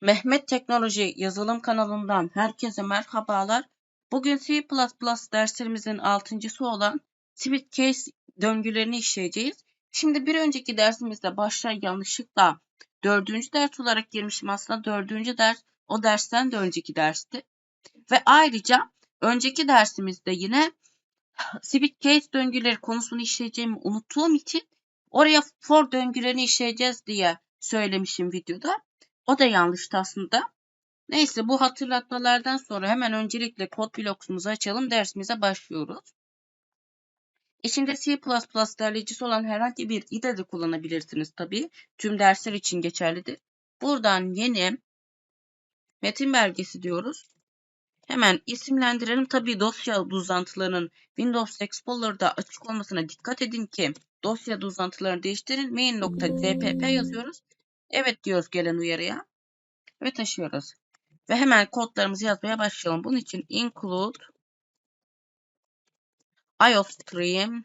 Mehmet Teknoloji Yazılım kanalından herkese merhabalar. Bugün C++ derslerimizin altıncısı olan Switch Case döngülerini işleyeceğiz. Şimdi bir önceki dersimizde başta yanlışlıkla dördüncü ders olarak girmişim aslında. Dördüncü ders o dersten de önceki dersti. Ve ayrıca önceki dersimizde yine Switch Case döngüleri konusunu işleyeceğimi unuttuğum için oraya for döngülerini işleyeceğiz diye söylemişim videoda. O da yanlıştı aslında. Neyse bu hatırlatmalardan sonra hemen öncelikle kod bloksumuzu açalım. Dersimize başlıyoruz. İçinde C++ derleyicisi olan herhangi bir IDE de kullanabilirsiniz tabii. Tüm dersler için geçerlidir. Buradan yeni metin belgesi diyoruz. Hemen isimlendirelim. Tabii dosya uzantılarının Windows Explorer'da açık olmasına dikkat edin ki dosya uzantılarını değiştirin. Main.cpp yazıyoruz. Evet diyoruz gelen uyarıya. Ve taşıyoruz. Ve hemen kodlarımızı yazmaya başlayalım. Bunun için include iostream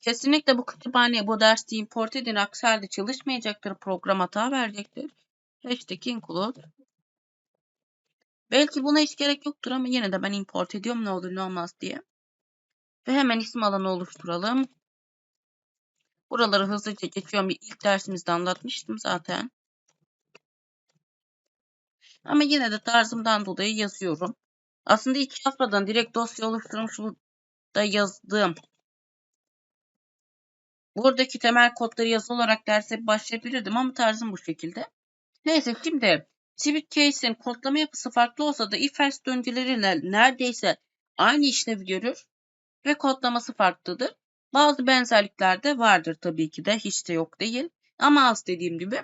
Kesinlikle bu kütüphaneye bu dersi import edin. Aksi çalışmayacaktır. Program hata verecektir. Hashtag include Belki buna hiç gerek yoktur ama yine de ben import ediyorum ne olur ne olmaz diye. Ve hemen isim alanı oluşturalım. Buraları hızlıca geçiyorum. İlk dersimizde anlatmıştım zaten. Ama yine de tarzımdan dolayı yazıyorum. Aslında hiç yazmadan direkt dosya oluşturmuş da yazdığım. Buradaki temel kodları yazı olarak derse başlayabilirdim ama tarzım bu şekilde. Neyse şimdi Civic Case'in kodlama yapısı farklı olsa da if-else döngüleriyle neredeyse aynı işlevi görür ve kodlaması farklıdır. Bazı benzerlikler de vardır tabii ki de hiç de yok değil ama az dediğim gibi.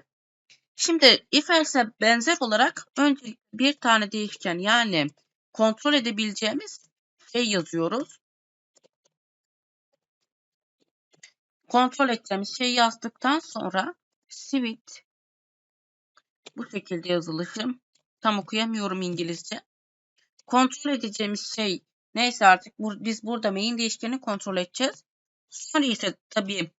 Şimdi if else'e benzer olarak önce bir tane değişken yani kontrol edebileceğimiz şey yazıyoruz. Kontrol edeceğimiz şeyi yazdıktan sonra switch bu şekilde yazılışım. Tam okuyamıyorum İngilizce. Kontrol edeceğimiz şey neyse artık bu, biz burada main değişkeni kontrol edeceğiz. Sonra ise tabii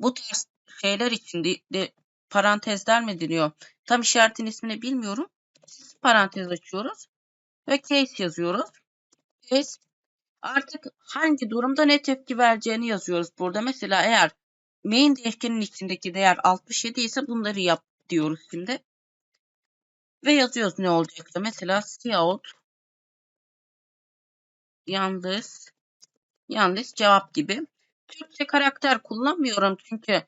bu tarz şeyler için de, de parantezler mi deniyor? Tam işaretin ismini bilmiyorum. Parantez açıyoruz ve case yazıyoruz. Case artık hangi durumda ne tepki vereceğini yazıyoruz burada. Mesela eğer main değişkenin içindeki değer 67 ise bunları yap diyoruz şimdi. Ve yazıyoruz ne olacaksa. Mesela cout yalnız yalnız cevap gibi. Türkçe karakter kullanmıyorum çünkü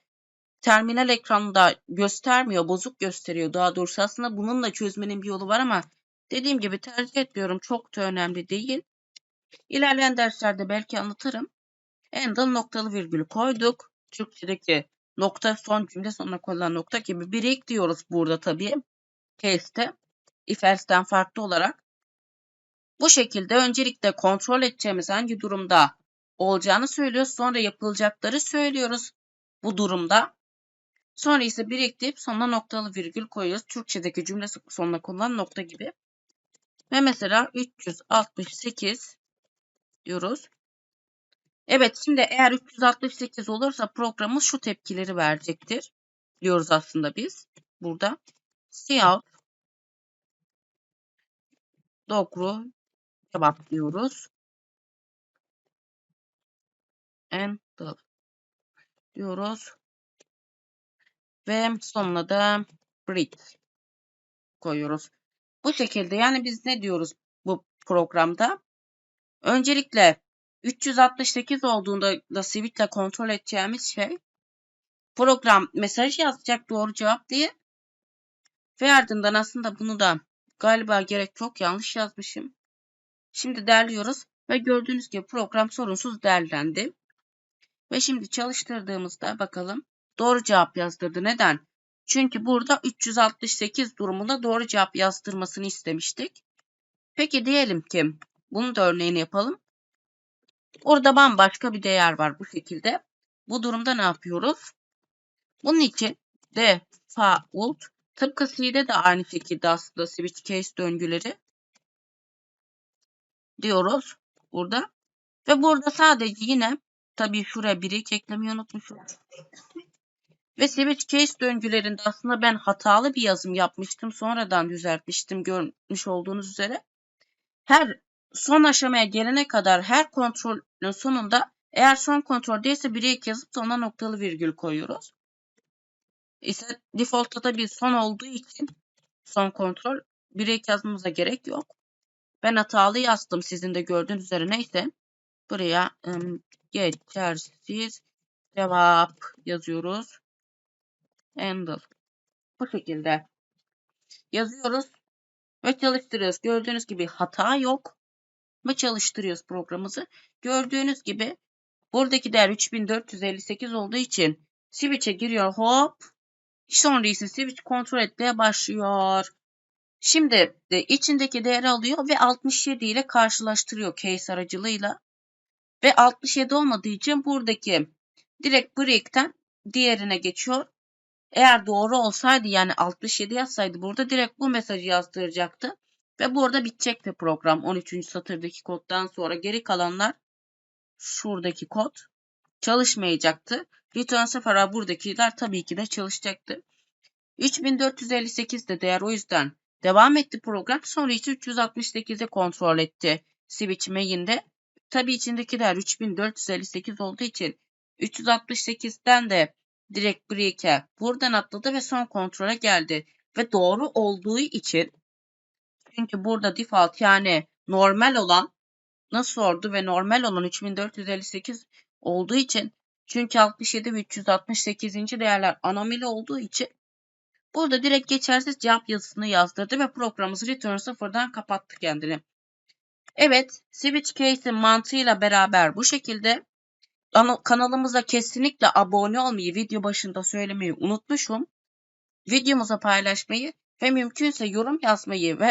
terminal ekranda göstermiyor, bozuk gösteriyor. Daha doğrusu aslında bunun da çözmenin bir yolu var ama dediğim gibi tercih etmiyorum. Çok da önemli değil. İlerleyen derslerde belki anlatırım. Endal noktalı virgül koyduk. Türkçedeki nokta son cümle sonuna koyulan nokta gibi bir ekliyoruz burada tabii. Case'te if else'den farklı olarak. Bu şekilde öncelikle kontrol edeceğimiz hangi durumda olacağını söylüyoruz. Sonra yapılacakları söylüyoruz bu durumda. Sonra ise biriktirip sonuna noktalı virgül koyuyoruz. Türkçedeki cümle sonuna konulan nokta gibi. Ve mesela 368 diyoruz. Evet şimdi eğer 368 olursa programımız şu tepkileri verecektir. Diyoruz aslında biz burada. Cout doğru cevap diyoruz. Enter diyoruz. Ve sonuna da break koyuyoruz. Bu şekilde yani biz ne diyoruz bu programda? Öncelikle 368 olduğunda da switch kontrol edeceğimiz şey program mesaj yazacak doğru cevap diye ve ardından aslında bunu da galiba gerek çok yanlış yazmışım. Şimdi derliyoruz ve gördüğünüz gibi program sorunsuz derlendi. Ve şimdi çalıştırdığımızda bakalım doğru cevap yazdırdı. Neden? Çünkü burada 368 durumunda doğru cevap yazdırmasını istemiştik. Peki diyelim ki bunu da örneğini yapalım. Orada bambaşka bir değer var bu şekilde. Bu durumda ne yapıyoruz? Bunun için default tıpkı C'de de aynı şekilde aslında switch case döngüleri diyoruz burada. Ve burada sadece yine tabii şuraya bir eklemeyi unutmuşum. Ve switch case döngülerinde aslında ben hatalı bir yazım yapmıştım. Sonradan düzeltmiştim görmüş olduğunuz üzere. Her son aşamaya gelene kadar her kontrolün sonunda eğer son kontrol değilse break yazıp sonuna noktalı virgül koyuyoruz. İşte default'ta da bir son olduğu için son kontrol break yazmamıza gerek yok. Ben hatalı yazdım sizin de gördüğünüz üzere neyse. Buraya geçersiz cevap yazıyoruz. Handle. Bu şekilde yazıyoruz ve çalıştırıyoruz. Gördüğünüz gibi hata yok ve çalıştırıyoruz programımızı. Gördüğünüz gibi buradaki değer 3458 olduğu için switch'e giriyor hop. Sonra ise switch kontrol etmeye başlıyor. Şimdi de içindeki değeri alıyor ve 67 ile karşılaştırıyor case aracılığıyla. Ve 67 olmadığı için buradaki direkt break'ten diğerine geçiyor. Eğer doğru olsaydı yani 67 yazsaydı burada direkt bu mesajı yazdıracaktı. Ve burada bitecekti program 13. satırdaki koddan sonra geri kalanlar şuradaki kod çalışmayacaktı. Return 0'a buradakiler tabii ki de çalışacaktı. 3458 de değer o yüzden devam etti program. Sonra ise 368'e kontrol etti switch main'de. Tabii içindeki değer 3458 olduğu için 368'den de direkt break'e buradan atladı ve son kontrole geldi. Ve doğru olduğu için çünkü burada default yani normal olan nasıl sordu ve normal olan 3458 olduğu için çünkü 67 ve 368. değerler anomali olduğu için burada direkt geçersiz cevap yazısını yazdırdı ve programımız return sıfırdan kapattı kendini. Evet, switch case'in mantığıyla beraber bu şekilde kanalımıza kesinlikle abone olmayı video başında söylemeyi unutmuşum. Videomuza paylaşmayı ve mümkünse yorum yazmayı ve